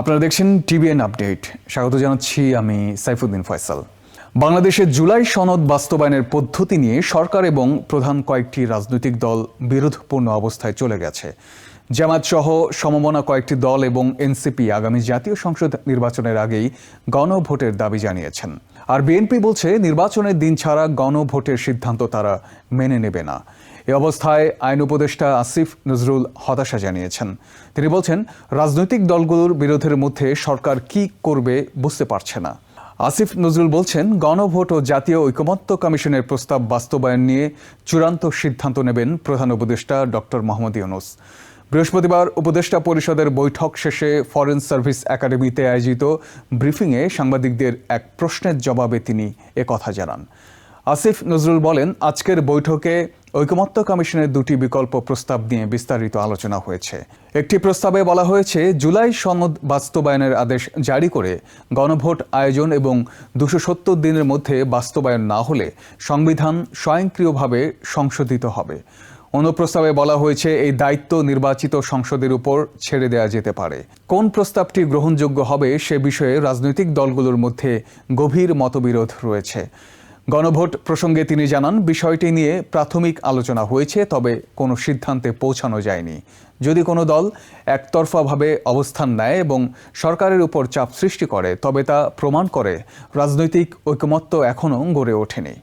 আপনারা দেখছেন TVN update স্বাগত জানাচ্ছি আমি সাইফুদ্দিন ফয়সাল। বাংলাদেশের জুলাই সনদ বাস্তবায়নের পদ্ধতি নিয়ে সরকার এবং প্রধান কয়েকটি রাজনৈতিক দল বিরোধপূর্ণ অবস্থায় চলে গেছে। জামাত সহ সমমনা কয়েকটি দল এবং এনসিপি আগামী জাতীয় সংসদ নির্বাচনের আগেই গণভোটের দাবি জানিয়েছেন। আর বিএনপি বলছে, নির্বাচনের দিন ছাড়া গণভোটের সিদ্ধান্ত তারা মেনে নেবে না। এ অবস্থায় আইন উপদেষ্টা আসিফ নজরুল হতাশা জানিয়েছেন। তিনি বলছেন, রাজনৈতিক দলগুলোর বিরোধের মধ্যে সরকার কি করবে বুঝতে পারছে না। আসিফ নজরুল বলছেন, গণভোট ও জাতীয় ঐকমত্য কমিশনের প্রস্তাব বাস্তবায়ন নিয়ে চূড়ান্ত সিদ্ধান্ত নেবেন প্রধান উপদেষ্টা ডক্টর মোহাম্মদ ইউনুস। বৃহস্পতিবার উপদেষ্টা পরিষদের বৈঠক শেষে ফরেন সার্ভিস একাডেমিতে আয়োজিত ব্রিফিংয়ে সাংবাদিকদের এক প্রশ্নের জবাবে তিনি একথা জানান। আসিফ নজরুল বলেন, আজকের বৈঠকে ঐকমত্য কমিশনের দুটি বিকল্প প্রস্তাব নিয়ে বিস্তারিত আলোচনা হয়েছে। একটি প্রস্তাবে বলা হয়েছে, জুলাই সনদ বাস্তবায়নের আদেশ জারি করে গণভোট আয়োজন এবং দুশো সত্তর দিনের মধ্যে বাস্তবায়ন না হলে সংবিধান স্বয়ংক্রিয়ভাবে সংশোধিত হবে। অন্য প্রস্তাবে বলা হয়েছে, এই দায়িত্ব নির্বাচিত সংসদের উপর ছেড়ে দেওয়া যেতে পারে। কোন প্রস্তাবটি গ্রহণযোগ্য হবে সে বিষয়ে রাজনৈতিক দলগুলোর মধ্যে গভীর মতবিরোধ রয়েছে। গণভোট প্রসঙ্গে তিনি জানান, বিষয়টি নিয়ে প্রাথমিক আলোচনা হয়েছে, তবে কোনো সিদ্ধান্তে পৌঁছানো যায়নি। যদি কোনো দল একতরফাভাবে অবস্থান নেয় এবং সরকারের উপর চাপ সৃষ্টি করে, তবে তা প্রমাণ করে রাজনৈতিক ঐকমত্য এখনও গড়ে ওঠেনি।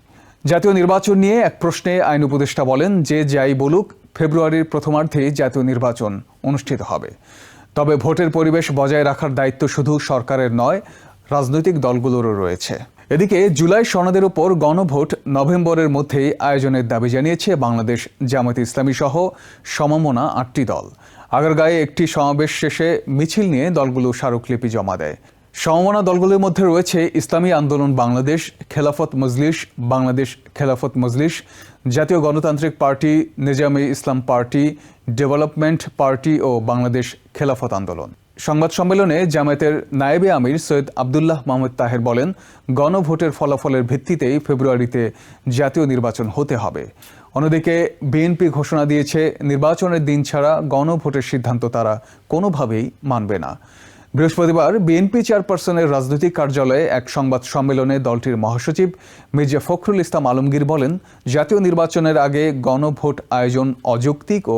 জাতীয় নির্বাচন নিয়ে এক প্রশ্নে আইন উপদেষ্টা বলেন, যে যাই বলুক, ফেব্রুয়ারির প্রথমার্ধে জাতীয় নির্বাচন অনুষ্ঠিত হবে। তবে ভোটের পরিবেশ বজায় রাখার দায়িত্ব শুধু সরকারের নয় রাজনৈতিক দলগুলোরও রয়েছে। এদিকে জুলাই সনদের উপর গণভোট নভেম্বরের মধ্যেই আয়োজনের দাবি জানিয়েছে বাংলাদেশ জামাত ইসলামী সহ সমমনা আটটি দল। আগারগাঁয়ে একটি সমাবেশ শেষে মিছিল নিয়ে দলগুলো স্মারকলিপি জমা দেয়। সমমনা দলগুলোর মধ্যে রয়েছে ইসলামী আন্দোলন Bangladesh, Khelafat Majlis, Bangladesh Khelafat Majlis, Jatiya Ganatantrik party, Nizami Islam party, development party ও বাংলাদেশ খেলাফত আন্দোলন। সংবাদ সম্মেলনে জামায়াতের নায়েবে আমির সৈয়দ আবদুল্লাহ মোহাম্মদ তাহের বলেন, গণভোটের ফলাফলের ভিত্তিতেই ফেব্রুয়ারিতে জাতীয় নির্বাচন হতে হবে। অন্যদিকে, বিএনপি ঘোষণা দিয়েছে, নির্বাচনের দিন ছাড়া গণভোটের সিদ্ধান্ত তারা কোনোভাবেই মানবে না। বৃহস্পতিবার বিএনপি চেয়ারপারসনের রাজনৈতিক কার্যালয়ে এক সংবাদ সম্মেলনে দলটির মহাসচিব মির্জা ফখরুল ইসলাম আলমগীর বলেন, জাতীয় নির্বাচনের আগে গণভোট আয়োজন অযৌক্তিক ও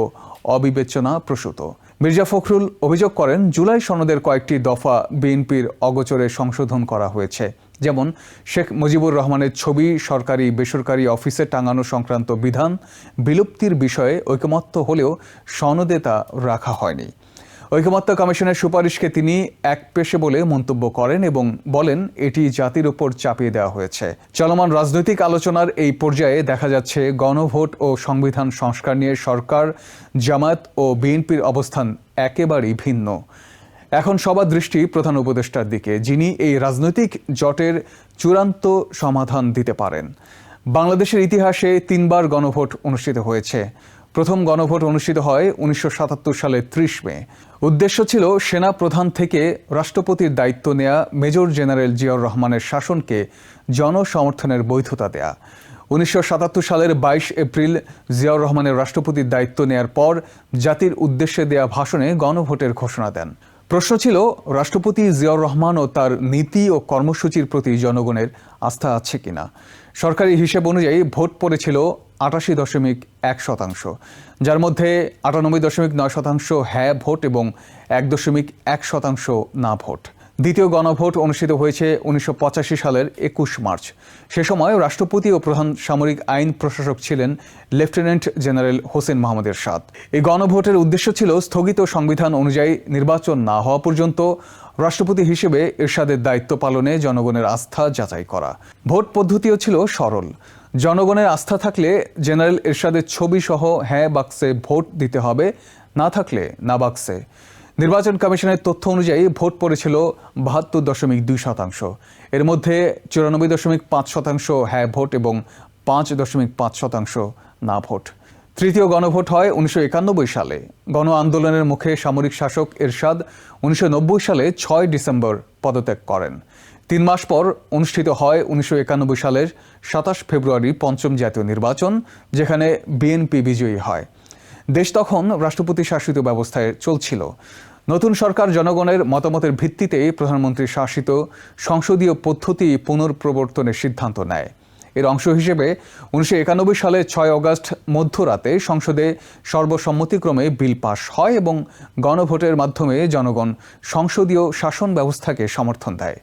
অবিবেচনা প্রসূত মির্জা ফখরুল অভিযোগ করেন, জুলাই সনদের কয়েকটি দফা বিএনপির অগোচরে সংশোধন করা হয়েছে। যেমন, শেখ মুজিবুর রহমানের ছবি, সরকারি বেসরকারি অফিসে টাঙানো সংক্রান্ত বিধান, বিলুপ্তির বিষয়ে ঐকমত্য হলেও সনদে তা রাখা হয়নি। ঐকমত্য কমিশনের সুপারিশকে তিনি এক পেশে বলে মন্তব্য করেন এবং বলেন, এটি জাতির উপর চাপিয়ে দেওয়া হয়েছে। চলমান রাজনৈতিক আলোচনার এই পর্যায়ে দেখা যাচ্ছে গণভোট ও সংবিধান সংস্কার নিয়ে সরকার, জামায়াত ও বিএনপির অবস্থান একেবারেই ভিন্ন। এখন সবার দৃষ্টি প্রধান উপদেষ্টার দিকে, যিনি এই রাজনৈতিক জটের চূড়ান্ত সমাধান দিতে পারেন। বাংলাদেশের ইতিহাসে তিনবার গণভোট অনুষ্ঠিত হয়েছে। প্রথম গণভোট অনুষ্ঠিত হয় উনিশশো সাতাত্তর সালের ত্রিশ মে। উদ্দেশ্য ছিল সেনা প্রধান থেকে রাষ্ট্রপতির দায়িত্ব নেয়া মেজর জেনারেল জিয়াউর রহমানের শাসনকে জনসমর্থনের বৈধতা দেয়া। উনিশশো সাতাত্তর সালের বাইশ এপ্রিল জিয়াউর রহমানের রাষ্ট্রপতির দায়িত্ব নেয়ার পর জাতির উদ্দেশ্যে দেয়া ভাষণে গণভোটের ঘোষণা দেন। প্রশ্ন ছিল, রাষ্ট্রপতি জিয়াউর রহমান ও তার নীতি ও কর্মসূচির প্রতি জনগণের আস্থা আছে কিনা? সরকারি হিসেব অনুযায়ী ভোট পড়েছিল আটাশি দশমিক এক শতাংশ। যার মধ্যে আটানব্বই দশমিক নয় শতাংশ হ্যাঁ ভোট এবং এক দশমিক এক শতাংশ না ভোট। দ্বিতীয় গণভোট অনুষ্ঠিত হয়েছে উনিশশো পঁচাশি সালের একুশ মার্চ। সে সময় রাষ্ট্রপতি ও প্রধান সামরিক আইন প্রশাসক ছিলেন লেফটেন্যান্ট জেনারেল হোসেন মোহাম্মদ এরশাদ এই গণভোটের উদ্দেশ্য ছিল স্থগিত সংবিধান অনুযায়ী নির্বাচন না হওয়া পর্যন্ত রাষ্ট্রপতি হিসেবে এরশাদের দায়িত্ব পালনে জনগণের আস্থা যাচাই করা। ভোট পদ্ধতিও ছিল সরল। জনগণের আস্থা থাকলে জেনারেল এরশাদের ছবি সহ হ্যাঁ বাক্সে ভোট দিতে হবে, না থাকলে না বাক্সে। নির্বাচন কমিশনের তথ্য অনুযায়ী ভোট পড়েছিল বাহাত্তর দশমিক দুই শতাংশ। এর মধ্যে চুরানব্বই দশমিক পাঁচ শতাংশ হ্যাঁ ভোট এবং পাঁচ দশমিক পাঁচ শতাংশ না ভোট। তৃতীয় গণভোট হয় উনিশশো একানব্বই সালে। গণ আন্দোলনের মুখে সামরিক শাসক এরশাদ উনিশশো নব্বই সালে ছয় ডিসেম্বর পদত্যাগ করেন। তিন মাস পর অনুষ্ঠিত হয় উনিশশো একানব্বই সালের সাতাশ ফেব্রুয়ারি পঞ্চম জাতীয় নির্বাচন, যেখানে বিএনপি বিজয়ী হয়। দেশ তখন রাষ্ট্রপতি শাসিত ব্যবস্থায় চলছিল। নতুন সরকার জনগণের মতামতের ভিত্তিতে প্রধানমন্ত্রী শাসিত সংসদীয় পদ্ধতি পুনর্প্রবর্তনের সিদ্ধান্ত নেয়। এর অংশ হিসেবে উনিশশো একানব্বই সালে ছয় অগস্ট মধ্যরাতে সংসদে সর্বসম্মতিক্রমে বিল পাশ হয় এবং গণভোটের মাধ্যমে জনগণ সংসদীয় শাসন ব্যবস্থাকে সমর্থন দেয়।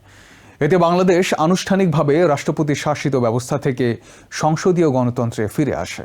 এতে বাংলাদেশ আনুষ্ঠানিকভাবে রাষ্ট্রপতি শাসিত ব্যবস্থা থেকে সংসদীয় গণতন্ত্রে ফিরে আসে।